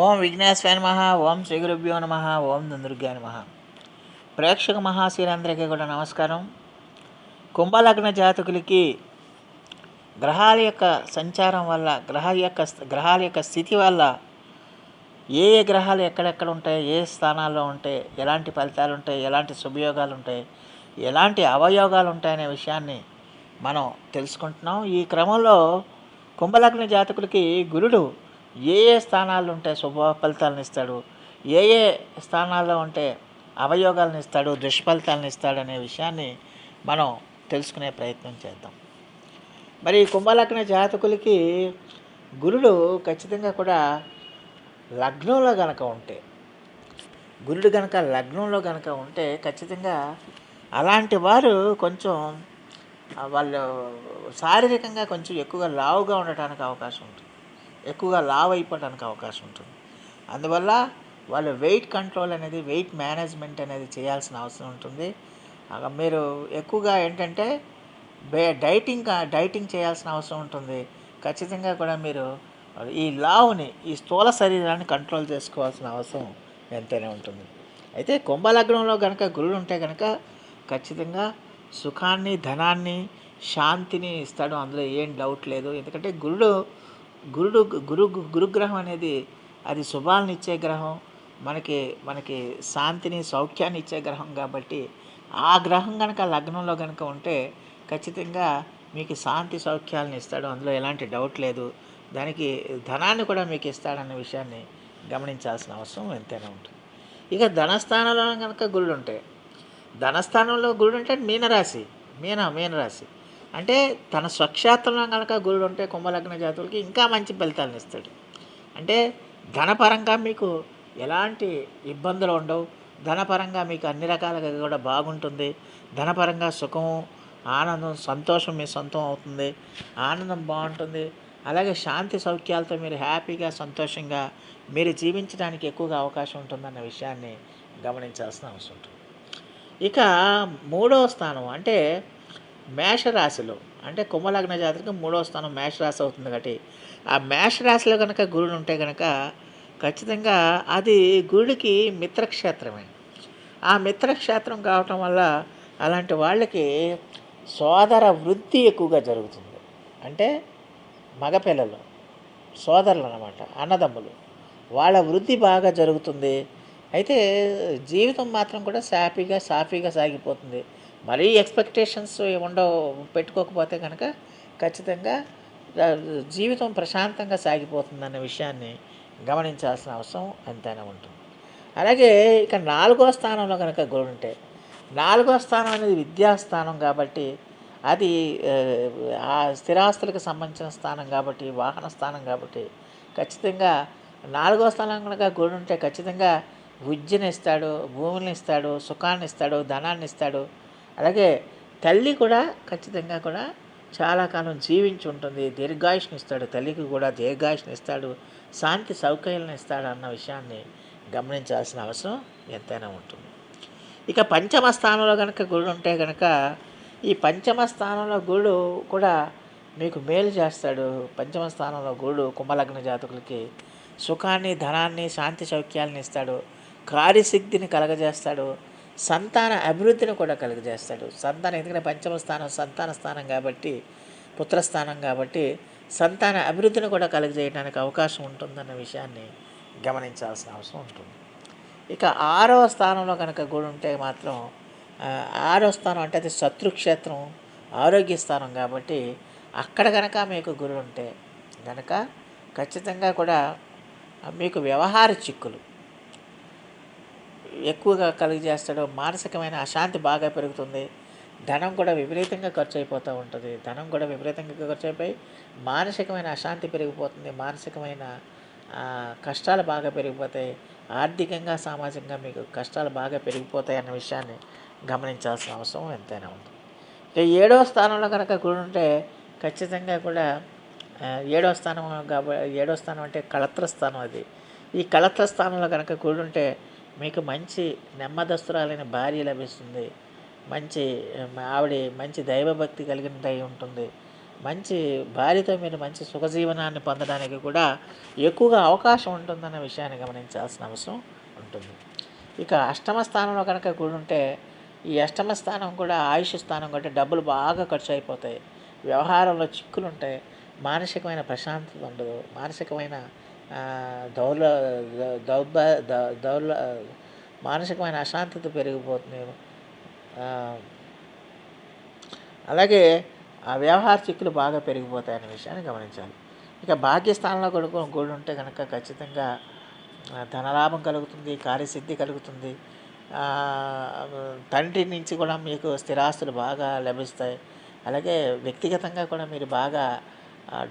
ఓం విఘ్నేశ్వర నమ ఓం శ్రీ గురుభ్యో నమ ఓం దుందుర్గా నమ. ప్రేక్షక మహాశీలందరికీ కూడా నమస్కారం. కుంభలగ్న జాతకులకి గ్రహాల యొక్క సంచారం వల్ల గ్రహాల యొక్క గ్రహాల యొక్క స్థితి వల్ల ఏ ఏ గ్రహాలు ఎక్కడెక్కడ ఉంటాయి ఏ స్థానాల్లో ఉంటాయి ఎలాంటి ఫలితాలు ఉంటాయి ఎలాంటి శుభయోగాలు ఉంటాయి ఎలాంటి అవయోగాలు ఉంటాయనే విషయాన్ని మనం తెలుసుకుంటున్నాం. ఈ క్రమంలో కుంభలగ్న జాతకులకి గురుడు ఏ ఏ స్థానాలు ఉంటే శుభ ఫలితాలను ఇస్తాడు? ఏ ఏ స్థానాల్లో ఉంటే అవయోగాలను ఇస్తాడు? దుష్ఫలితాలను ఇస్తాడు అనే విషయాన్ని మనం తెలుసుకునే ప్రయత్నం చేద్దాం. మరి కుంభలగ్న జాతకులకి గురుడు ఖచ్చితంగా కూడా లగ్నంలో గనక ఉంటే గురుడు గనక లగ్నంలో గనక ఉంటే ఖచ్చితంగా అలాంటి వారు కొంచెం వాళ్ళు శారీరకంగా కొంచెం ఎక్కువగా లావుగా ఉండటానికి అవకాశం ఉంటుంది. ఎక్కువగా లావ్ అయిపోవడానికి అవకాశం ఉంటుంది. అందువల్ల వాళ్ళు వెయిట్ కంట్రోల్ అనేది వెయిట్ మేనేజ్మెంట్ అనేది చేయాల్సిన అవసరం ఉంటుంది. మీరు ఎక్కువగా ఏంటంటే బే డైటింగ్ డైటింగ్ చేయాల్సిన అవసరం ఉంటుంది. ఖచ్చితంగా కూడా మీరు ఈ లావుని ఈ స్థూల శరీరాన్ని కంట్రోల్ చేసుకోవాల్సిన అవసరం ఎంతైనా ఉంటుంది. అయితే కుంభలగ్నంలో కనుక గురుడు ఉంటే కనుక ఖచ్చితంగా సుఖాన్ని ధనాన్ని శాంతిని ఇస్తాడు. అందులో ఏం డౌట్ లేదు. ఎందుకంటే గురుడు గురుడు గురు గురుగ్రహం అనేది అది శుభాలను ఇచ్చే గ్రహం మనకి మనకి శాంతిని సౌఖ్యాన్ని ఇచ్చే గ్రహం కాబట్టి ఆ గ్రహం కనుక లగ్నంలో కనుక ఉంటే ఖచ్చితంగా మీకు శాంతి సౌఖ్యాలను ఇస్తాడు. అందులో ఎలాంటి డౌట్ లేదు. దానికి ధనాన్ని కూడా మీకు ఇస్తాడన్న విషయాన్ని గమనించాల్సిన అవసరం ఎంతైనా ఉంటుంది. ఇక ధనస్థానంలో కనుక గురుడు ఉంటే ధనస్థానంలో గురుడు అంటే మీనరాశి మీన మీనరాశి. అంటే తన స్వక్షేత్రంలో కనుక గురుడు ఉంటే కుంభలగ్న జాతులకి ఇంకా మంచి ఫలితాలను ఇస్తాడు. అంటే ధనపరంగా మీకు ఎలాంటి ఇబ్బందులు ఉండవు. ధనపరంగా మీకు అన్ని రకాలుగా కూడా బాగుంటుంది. ధనపరంగా సుఖం ఆనందం సంతోషం మీ సొంతం అవుతుంది. ఆనందం బాగుంటుంది. అలాగే శాంతి సౌఖ్యాలతో మీరు హ్యాపీగా సంతోషంగా మీరు జీవించడానికి ఎక్కువగా అవకాశం ఉంటుందన్న విషయాన్ని గమనించాల్సిన అవసరం ఉంటుంది. ఇక మూడవ స్థానం అంటే మేషరాశిలో అంటే కుంభలగ్న జాతరకు మూడవ స్థానం మేషరాశి అవుతుంది కాబట్టి ఆ మేషరాశిలో కనుక గురుడు ఉంటే కనుక ఖచ్చితంగా అది గురుడికి మిత్రక్షేత్రమే. ఆ మిత్రక్షేత్రం కావటం వల్ల అలాంటి వాళ్ళకి సోదర వృద్ధి ఎక్కువగా జరుగుతుంది. అంటే మగపిల్లలు సోదరులు అన్నమాట అన్నదమ్ములు వాళ్ళ వృద్ధి బాగా జరుగుతుంది. అయితే జీవితం మాత్రం కూడా సాఫీగా సాఫీగా సాగిపోతుంది. మరీ ఎక్స్పెక్టేషన్స్ ఉండవు పెట్టుకోకపోతే కనుక ఖచ్చితంగా జీవితం ప్రశాంతంగా సాగిపోతుందన్న విషయాన్ని గమనించాల్సిన అవసరం ఎంతైనా ఉంటుంది. అలాగే ఇక నాలుగో స్థానంలో కనుక గురుడు ఉంటే నాలుగో స్థానం అనేది విద్యాస్థానం కాబట్టి అది ఆ, స్థిరాస్తులకు సంబంధించిన స్థానం కాబట్టి వాహన స్థానం కాబట్టి ఖచ్చితంగా నాలుగో స్థానం కనుక గురుడు ఉంటే ఖచ్చితంగా విద్యను ఇస్తాడు భూములను ఇస్తాడు సుఖాన్ని ఇస్తాడు ధనాన్ని ఇస్తాడు అలాగే తల్లి కూడా ఖచ్చితంగా కూడా చాలా కాలం జీవించి ఉంటుంది. దీర్ఘాయుష్నిస్తాడు తల్లికి కూడా దీర్ఘాయుష్నిస్తాడు శాంతి సౌకర్యాలను ఇస్తాడు అన్న విషయాన్ని గమనించాల్సిన అవసరం ఎంతైనా ఉంటుంది. ఇక పంచమ స్థానంలో కనుక గురుడు ఉంటే కనుక ఈ పంచమ స్థానంలో గురుడు కూడా మీకు మేలు చేస్తాడు. పంచమ స్థానంలో గురుడు కుంభలగ్న జాతకులకి సుఖాన్ని ధనాన్ని శాంతి సౌఖ్యాలను ఇస్తాడు. కార్యసిద్ధిని కలగజేస్తాడు. సంతాన అభివృద్ధిని కూడా కలుగజేస్తాడు. సంతానం ఎందుకంటే పంచమ స్థానం సంతాన స్థానం కాబట్టి పుత్రస్థానం కాబట్టి సంతాన అభివృద్ధిని కూడా కలుగజేయడానికి అవకాశం ఉంటుందన్న విషయాన్ని గమనించాల్సిన అవసరం ఉంటుంది. ఇక ఆరవ స్థానంలో కనుక గుడి ఉంటే మాత్రం ఆరో స్థానం అంటే అది శత్రుక్షేత్రం ఆరోగ్య స్థానం కాబట్టి అక్కడ కనుక మీకు గురుడు ఉంటే కనుక ఖచ్చితంగా కూడా మీకు వ్యవహార చిక్కులు ఎక్కువగా కలుగజేస్తాడో మానసికమైన అశాంతి బాగా పెరుగుతుంది. ధనం కూడా విపరీతంగా ఖర్చు అయిపోతూ ఉంటుంది. ధనం కూడా విపరీతంగా ఖర్చు అయిపోయి మానసికమైన అశాంతి పెరిగిపోతుంది. మానసికమైన కష్టాలు బాగా పెరిగిపోతాయి. ఆర్థికంగా సామాజికంగా మీకు కష్టాలు బాగా పెరిగిపోతాయి అన్న విషయాన్ని గమనించాల్సిన అవసరం ఎంతైనా ఉంది. ఇక ఏడవ స్థానంలో కనుక గుడి ఉంటే ఖచ్చితంగా కూడా ఏడో ఏడవ స్థానం కాబట్టి ఏడవ స్థానం అంటే కళత్ర స్థానం అది. ఈ కళత్ర స్థానంలో కనుక గుడి ఉంటే మీకు మంచి నెమ్మదస్తురాలైన భార్య లభిస్తుంది. మంచి ఆవిడ మంచి దైవభక్తి కలిగినదై ఉంటుంది. మంచి భార్యతో మీరు మంచి సుఖజీవనాన్ని పొందడానికి కూడా ఎక్కువగా అవకాశం ఉంటుందన్న విషయాన్ని గమనించాల్సిన అవసరం ఉంటుంది. ఇక అష్టమ స్థానంలో కనుక కూడి ఉంటే ఈ అష్టమ స్థానం కూడా ఆయుష్ స్థానం కంటే డబ్బులు బాగా ఖర్చు అయిపోతాయి వ్యవహారంలో చిక్కులు ఉంటాయి మానసికమైన ప్రశాంతత ఉండదు. మానసికమైన దౌర్ల దౌర్బ దౌర్ల మానసికమైన అశాంతత పెరిగిపోతుంది. అలాగే ఆ వ్యవహార చిక్కులు బాగా పెరిగిపోతాయనే విషయాన్ని గమనించాలి. ఇక భాగ్యస్థానంలో కొడుకు గుడి ఉంటే కనుక ఖచ్చితంగా ధనలాభం కలుగుతుంది కార్యసిద్ధి కలుగుతుంది. తండ్రి నుంచి కూడా మీకు స్థిరాస్తులు బాగా లభిస్తాయి. అలాగే వ్యక్తిగతంగా కూడా మీరు బాగా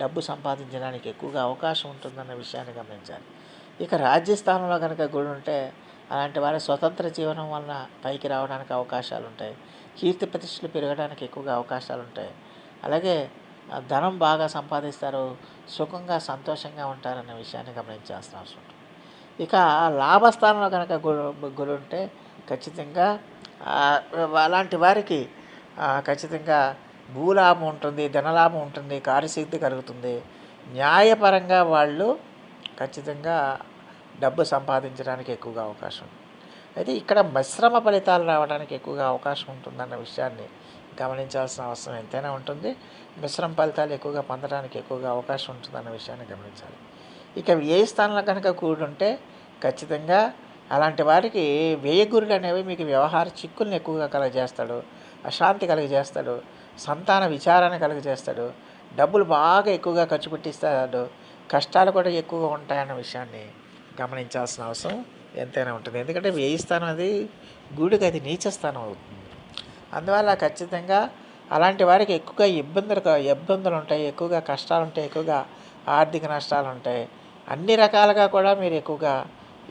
డబ్బు సంపాదించడానికి ఎక్కువగా అవకాశం ఉంటుందన్న విషయాన్ని గమనించాలి. ఇక రాజ్యస్థానంలో కనుక గుడి ఉంటే అలాంటి వారి స్వతంత్ర జీవనం వలన పైకి రావడానికి అవకాశాలు ఉంటాయి. కీర్తి ప్రతిష్టలు పెరగడానికి ఎక్కువగా అవకాశాలు ఉంటాయి. అలాగే ధనం బాగా సంపాదిస్తారు సుఖంగా సంతోషంగా ఉంటారన్న విషయాన్ని గమనించాల్సిన అవసరం ఉంటుంది. ఇక లాభస్థానంలో కనుక గురు ఉంటే ఖచ్చితంగా అలాంటి వారికి ఖచ్చితంగా భూలాభం ఉంటుంది ధనలాభం ఉంటుంది కార్యశక్తి కలుగుతుంది. న్యాయపరంగా వాళ్ళు ఖచ్చితంగా డబ్బు సంపాదించడానికి ఎక్కువగా అవకాశం ఉంది. అయితే ఇక్కడ మిశ్రమ ఫలితాలు రావడానికి ఎక్కువగా అవకాశం ఉంటుందన్న విషయాన్ని గమనించాల్సిన అవసరం ఎంతైనా ఉంటుంది. మిశ్రమ ఫలితాలు ఎక్కువగా పొందడానికి ఎక్కువగా అవకాశం ఉంటుందన్న విషయాన్ని గమనించాలి. ఇక ఏ స్థానంలో కనుక కూడుంటే ఖచ్చితంగా అలాంటి వారికి వ్యయగురులు అనేవి మీకు వ్యవహార చిక్కుల్ని ఎక్కువగా కలగజేస్తాడు అశాంతి కలుగజేస్తాడు సంతాన విచారాన్ని కలుగజేస్తాడు. డబ్బులు బాగా ఎక్కువగా ఖర్చు పెట్టిస్తాడు. కష్టాలు కూడా ఎక్కువగా ఉంటాయన్న విషయాన్ని గమనించాల్సిన అవసరం ఎంతైనా ఉంటుంది. ఎందుకంటే వ్యయ స్థానం అది గూడికి అది నీచ స్థానం అవుతుంది. అందువల్ల ఖచ్చితంగా అలాంటి వారికి ఎక్కువగా ఇబ్బందులు ఇబ్బందులు ఉంటాయి ఎక్కువగా కష్టాలు ఉంటాయి ఎక్కువగా ఆర్థిక నష్టాలు ఉంటాయి. అన్ని రకాలుగా కూడా మీరు ఎక్కువగా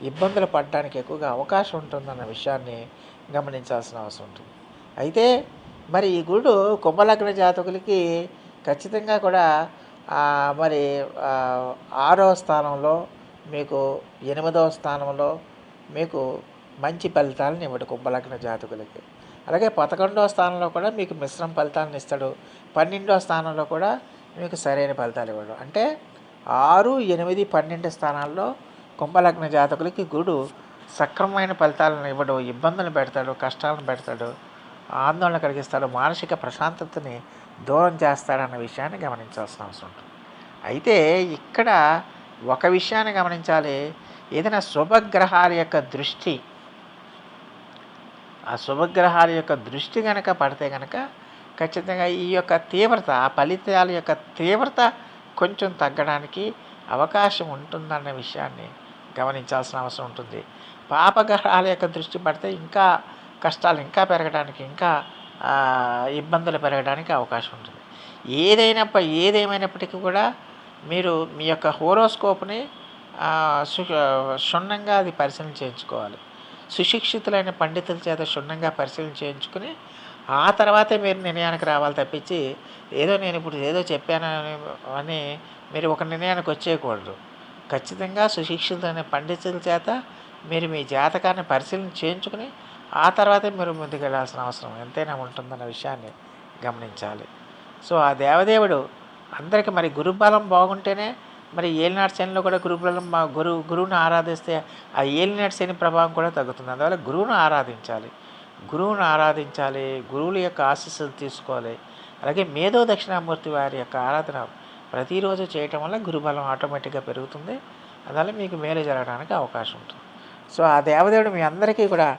ఇబ్బందులు పడడానికి ఎక్కువగా అవకాశం ఉంటుందన్న విషయాన్ని గమనించాల్సిన అవసరం ఉంటుంది. అయితే మరి ఈ గుడు కుంభలగ్న జాతకులకి ఖచ్చితంగా కూడా మరి ఆరో స్థానంలో మీకు ఎనిమిదవ స్థానంలో మీకు మంచి ఫలితాలను ఇవ్వడు కుంభలగ్న జాతకులకి. అలాగే పదకొండవ స్థానంలో కూడా మీకు మిశ్రమ ఫలితాలను ఇస్తాడు. పన్నెండవ స్థానంలో కూడా మీకు సరైన ఫలితాలు ఇవ్వడు. అంటే ఆరు ఎనిమిది పన్నెండు స్థానాల్లో కుంభలగ్న జాతకులకి గుడు సక్రమమైన ఫలితాలను ఇవ్వడు. ఇబ్బందులు పెడతాడు కష్టాలను పెడతాడు. ఆందోళన కలిగిస్తాడు మానసిక ప్రశాంతతని దూరం చేస్తాడన్న విషయాన్ని గమనించాల్సిన అవసరం ఉంటుంది. అయితే ఇక్కడ ఒక విషయాన్ని గమనించాలి. ఏదైనా శుభగ్రహాల యొక్క దృష్టి ఆ శుభగ్రహాల యొక్క దృష్టి కనుక పడితే కనుక ఖచ్చితంగా ఈ యొక్క తీవ్రత ఆ ఫలితాల యొక్క తీవ్రత కొంచెం తగ్గడానికి అవకాశం ఉంటుందన్న విషయాన్ని గమనించాల్సిన అవసరం ఉంటుంది. పాపగ్రహాల యొక్క దృష్టి పడితే ఇంకా కష్టాలు ఇంకా పెరగడానికి ఇంకా ఇబ్బందులు పెరగడానికి అవకాశం ఉంటుంది. ఏదైనా ఏదేమైనప్పటికీ కూడా మీరు మీ యొక్క హోరోస్కోప్ని సు క్షుణ్ణంగా అది పరిశీలన చేయించుకోవాలి. సుశిక్షితులైన పండితుల చేత క్షుణ్ణంగా పరిశీలన చేయించుకుని ఆ తర్వాతే మీరు నిర్ణయానికి రావాలి తప్పించి ఏదో నేను ఇప్పుడు ఏదో చెప్పాను అని- అని మీరు ఒక నిర్ణయానికి వచ్చేయకూడదు. ఖచ్చితంగా సుశిక్షితులైన పండితుల చేత మీరు మీ జాతకాన్ని పరిశీలన చేయించుకుని ఆ తర్వాతే మీరు ముందుకెళ్ళాల్సిన అవసరం. ఎంతైనా ఉంటుందన్న విషయాన్ని గమనించాలి. సో ఆ దేవదేవుడు అందరికీ మరి గురుబలం బాగుంటేనే మరి ఏలినాటి శనిలో కూడా గురుబలం మా గురు గురువుని ఆరాధిస్తే ఆ ఏలినాటి శని ప్రభావం కూడా తగ్గుతుంది. అందువల్ల గురువును ఆరాధించాలి. గురువును ఆరాధించాలి. గురువుల యొక్క ఆశీస్సులు తీసుకోవాలి. అలాగే మేధో దక్షిణామూర్తి వారి యొక్క ఆరాధన ప్రతిరోజు చేయటం వల్ల గురుబలం ఆటోమేటిక్గా పెరుగుతుంది. అందువల్ల మీకు మేలు జరగడానికి అవకాశం ఉంటుంది. సో ఆ దేవదేవుడు మీ అందరికీ కూడా